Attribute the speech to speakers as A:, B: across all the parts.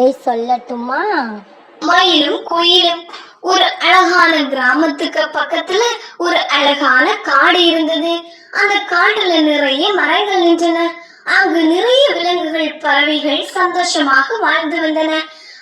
A: சொல்லட்டுமா?
B: மயிலும் குயிலும் ஒரு அழகான கிராமத்துக்கு பக்கத்துல ஒரு அழகான காடு இருந்தது. அந்த காட்டுல நிறைய மரங்கள் நின்றன. அங்கு நிறைய விலங்குகள் பறவைகள் சந்தோஷமாக வாழ்ந்து வந்தன.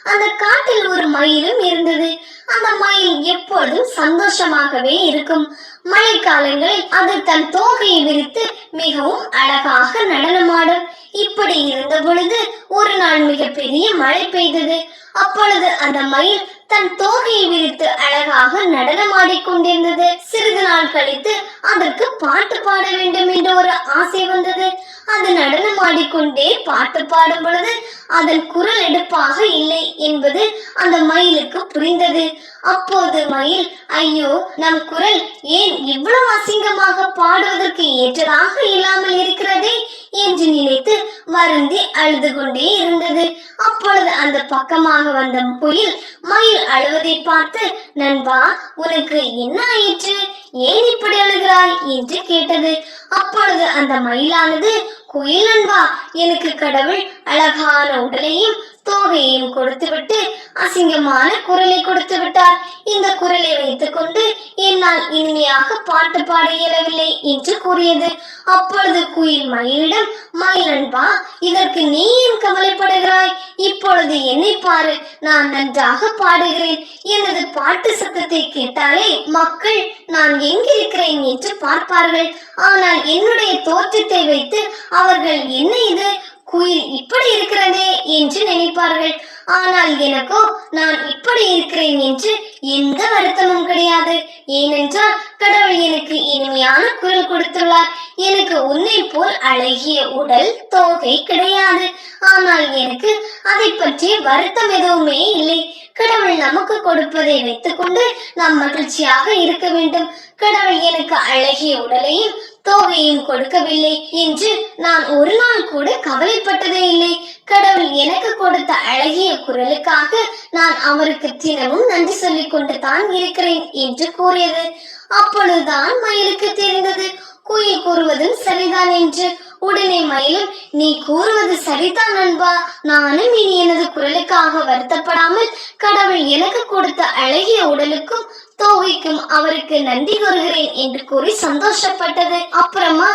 B: அந்த காட்டில் ஒரு மயிலும் இருந்தது. அந்த மயில் எப்பொழுதும் சந்தோஷமாகவே இருக்கும். மழைக்காலங்களில் அது தன் தோகையை விரித்து மிகவும் அழகாக நடனமாடும். இப்படி இருந்த பொழுது ஒரு நாள் மிகப்பெரிய மழை பெய்தது. அப்பொழுது அந்த மயில் தன் தோகையை விரித்து அழகாக நடனமாடிக் கொண்டிருந்தது. சிறிது நாள் கழித்து அதற்கு பாட்டு பாட வேண்டும் என்ற ஒரு ஆசை வந்தது. அது நடனமாடிக்கொண்டே பாட்டு பாடும் பொழுது அதன் குரல் எடுப்பாக இல்லை என்பது அந்த மயிலுக்கு புரிந்தது. அப்போது மயில் ஐயோ நம் குரல் ஏன் இவ்வளவு அசிங்கமாக பாடுவதற்கு ஏற்றதாக இல்லாமல் இருக்கிறதே? என்று நினைத்து வருந்தி அழுது கொண்டே இருந்தது. அப்பொழுது அந்த பக்கமாக வந்த புயல் மயில் அழுவதை பார்த்து நண்பா உனக்கு என்ன ஆயிற்று? ஏன் இப்படி அழுகிறாய்? என்று கேட்டது. அப்பொழுது அந்த மயிலானது குயில் நண்பா எனக்கு கடவுள் அழகான உடலையும் தோகையையும் கொடுத்துவிட்டு அசிங்கமான குரலை கொடுத்து விட்டார். இந்த குரலை வைத்துக்கொண்டு என்னால் இனிமையாக பாட்டு பாட இயலவில்லை என்று கூறியது. அப்பொழுது குயில் மயிலிடம் மயிலன்பா இதற்கு நீ ஏன் கவலைப்படுகிறாய்? இப்பொழுது என்னை பாரு நான் நன்றாக பாடுகிறேன். எனது பாட்டு சத்தத்தை கேட்டாலே மக்கள் நான் எங்கிருக்கிறேன்? என்று பார்ப்பார்கள். ஆனால் என்னுடைய தோற்றத்தை வைத்து அவர்கள் என்ன இது? குயில் இப்படி இருக்கிறதே என்று நினைப்பார்கள். ஆனால் எனக்கோ நான் இப்படி இருக்கிறேன் என்று எந்த வருத்தமும் கிடையாது. ஏனென்றால் கடவுள் எனக்கு இனிமையான குரல் கொடுத்துள்ளார். எனக்கு உன்னை போல் அழகிய உடல் தோகை கிடையாது. ஆனால் எனக்கு அதை பற்றி வருத்தம் எதுவுமே இல்லை. கடவுள் நமக்கு கொடுப்பதை வைத்துக்கொண்டு நாம் மகிழ்ச்சியாக இருக்க வேண்டும். கடவுள் எனக்கு அழகிய உடலையும் தோகையும் கொடுக்கவில்லை என்று நான் ஒரு நாள் கூட கவலைப்பட்டதே இல்லை. கடவுள் எனக்கு கொடுத்த அழகிய குரலுக்காக நான் அவருக்கு தினமும் நன்றி சொல்லிக் கொண்டு தான் இருக்கிறேன் என்று கூறியது. அப்பொழுதுதான் மயிலுக்கு தெரிந்தது. குயில் கூறுவதும் சரிதான் என்று. உடனே மயிலும் நீ கூறுவது சரிதான் நண்பா. நானும் இனி எனது குரலுக்காக வருத்தப்படாமல் கடவுள் எனக்கு கொடுத்த அழகிய உடலுக்கும் தோகைக்கும் அவருக்கு நன்றி கூறுகிறேன் என்று கூறி சந்தோஷப்பட்டது. அப்புறமா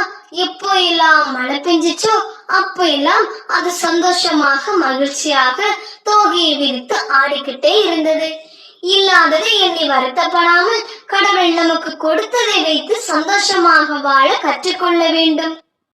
B: எப்போ எல்லாம் மழை பெஞ்சிச்சோ அப்போ எல்லாம் அது சந்தோஷமாக மகிழ்ச்சியாக தோகையை விரித்து ஆடிக்கிட்டே இருந்தது. இல்லாததை எண்ணி வருத்தப்படாமல் கடவுள் நமக்கு கொடுத்ததை வைத்து சந்தோஷமாக வாழ கற்றுக்கொள்ள வேண்டும்.